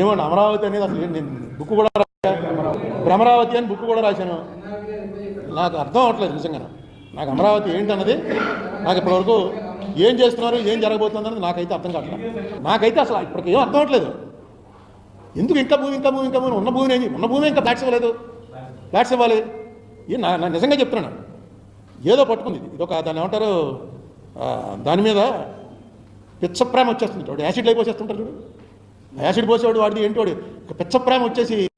ఏమండి? అమరావతి అనేది అసలు నేను బుక్ కూడా భ్రమరావతి అని బుక్ కూడా రాశాను. నాకు అర్థం అవట్లేదు నిజంగా నాకు అమరావతి ఏంటన్నది నాకు ఇప్పటివరకు ఏం చేస్తున్నారు ఏం జరగబోతుంది అన్నది నాకైతే అర్థం కావట్లేదు. నాకైతే అసలు ఇప్పటికి ఏం అర్థం అవ్వట్లేదు. ఎందుకు ఇంకా భూమి ఇంకా భూమి ఇంకా భూమి? ఉన్న భూమి ఏంటి ఉన్న భూమి ఇంకా ఫ్లాట్స్ ఇవ్వలేదు. ఫ్లాట్స్ ఇవ్వాలి. ఇది నా నిజంగా చెప్తున్నాను. ఏదో పట్టుకుంది. ఇది ఒక దాన్ని ఏమంటారు? దాని మీద పిచ్చప్రేమ వచ్చేస్తుంది చూడు. యాసిడ్ అయిపోసేస్తుంటారు చూడు. యాసిడ్ పోసేవాడు వాడిది ఏంటి పిచ్చ ప్రేమ వచ్చేసి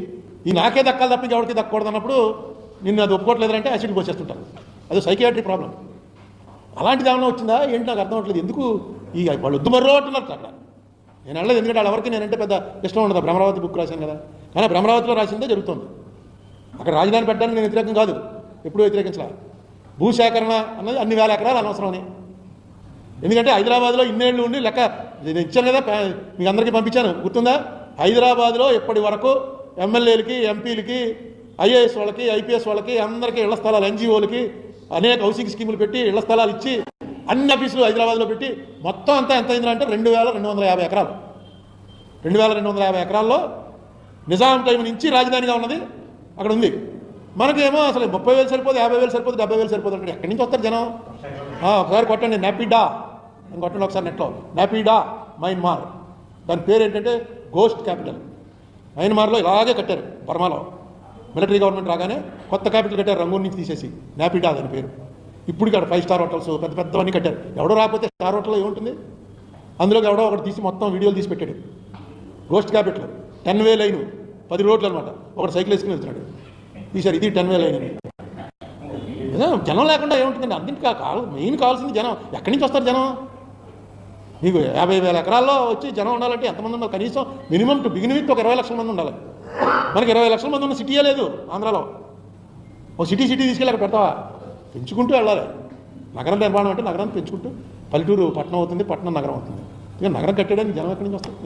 ఈ నాకే దక్కాలి తప్ప ఎవరికి దక్కకూడదు అన్నప్పుడు నిన్ను అది ఒప్పుకోవట్లేదంటే యాసిడ్ పోసేస్తుంటారు. అది సైకియాట్రిక్ ప్రాబ్లం అలాంటిది ఏమైనా వచ్చిందా? ఏంటి నాకు అర్థం అవ్వట్లేదు ఎందుకు ఈ వాళ్ళు వద్దు మర్రో అంటున్నారు అక్కడ. నేను వెళ్ళలేదు. ఎందుకంటే వాళ్ళ ఎవరికి నేనంటే పెద్ద ఇష్టం ఉండదు. భ్రమరావతి బుక్ రాశాను కదా. కానీ భ్రమరావతిలో రాసిందే జరుగుతుంది. అక్కడ రాజధాని పెట్టడానికి నేను వ్యతిరేకం కాదు. ఎప్పుడూ వ్యతిరేకించలే. భూసేకరణ అన్నది అన్ని వేల ఎకరాలు అనవసరమని. ఎందుకంటే హైదరాబాద్లో ఇన్నేళ్ళు ఉండి లెక్క నేను ఇచ్చాను కదా మీకు అందరికీ పంపించాను గుర్తుందా? హైదరాబాద్లో ఇప్పటి వరకు ఎమ్మెల్యేలకి ఎంపీలకి ఐఏఎస్ వాళ్ళకి ఐపీఎస్ వాళ్ళకి అందరికీ ఇళ్ళ స్థలాలు ఎన్జిఓలకి అనేక హౌసింగ్ స్కీములు పెట్టి ఇళ్ళ స్థలాలు ఇచ్చి అన్ని ఆఫీసులు హైదరాబాద్లో పెట్టి మొత్తం అంతా ఎంత అయిందంటే రెండు వేల రెండు వందల యాభై ఎకరాలు. రెండు వేల రెండు వందల యాభై ఎకరాల్లో నిజాం టైం నుంచి రాజధానిగా ఉన్నది అక్కడ ఉంది. మనకేమో అసలు ముప్పై వేలు సరిపోదు యాభై వేలు సరిపోదు డెబ్బై వేలు సరిపోదు అంటే ఎక్కడి నుంచి వస్తారు జనం? ఒకసారి కొట్టండి నాపిడా. అని కొట్టండి ఒకసారి నెట్లో. మ్యాపిడా మయన్మార్ దాని పేరు ఏంటంటే గోస్ట్ క్యాపిటల్. మయన్మార్లో ఇలాగే కట్టారు బర్మాలో. మిలిటరీ గవర్నమెంట్ రాగానే కొత్త క్యాపిటల్ కట్టారు రంగూన్ నుంచి తీసేసి. నాపిడా దాని పేరు. ఇప్పుడు ఇక్కడ ఫైవ్ స్టార్ హోటల్స్ పెద్ద పెద్దవన్నీ కట్టారు. ఎవడో రాకపోతే స్టార్ హోటల్లో ఏముంటుంది? అందులోకి ఎవడో ఒకటి తీసి మొత్తం వీడియోలు తీసి పెట్టాడు. Ghost capital. Ten way line. పది రోడ్లు అనమాట ఒకటి సైకిల్ వేసుకుని వెళ్తున్నాడు. తీశారు ఇది టెన్ వే లైన్. అని ఏదో జనం లేకుండా ఏముంటుందండి? అందుకే కాల్ మెయిన్ కావాల్సింది జనం. ఎక్కడి నుంచి వస్తారు జనం? మీకు యాభై వేల ఎకరాల్లో వచ్చి జనం ఉండాలంటే ఎంతమంది ఉన్నారు? కనీసం మినిమం టు బిగిన్ విత్ ఒక ఇరవై లక్షల మంది ఉండాలి. మనకి ఇరవై లక్షల మంది ఉన్న సిటీయే లేదు ఆంధ్రాలో. ఒక సిటీ సిటీ తీసుకెళ్ళి అక్కడ పెడతావా? పెంచుకుంటూ వెళ్ళాలి. నగరం నిర్మాణం అంటే నగరాన్ని పెంచుకుంటూ పల్లెటూరు పట్టణం అవుతుంది పట్టణం నగరం అవుతుంది. ఇక నగరం కట్టడానికి జనం ఎక్కడి నుంచి వస్తుంది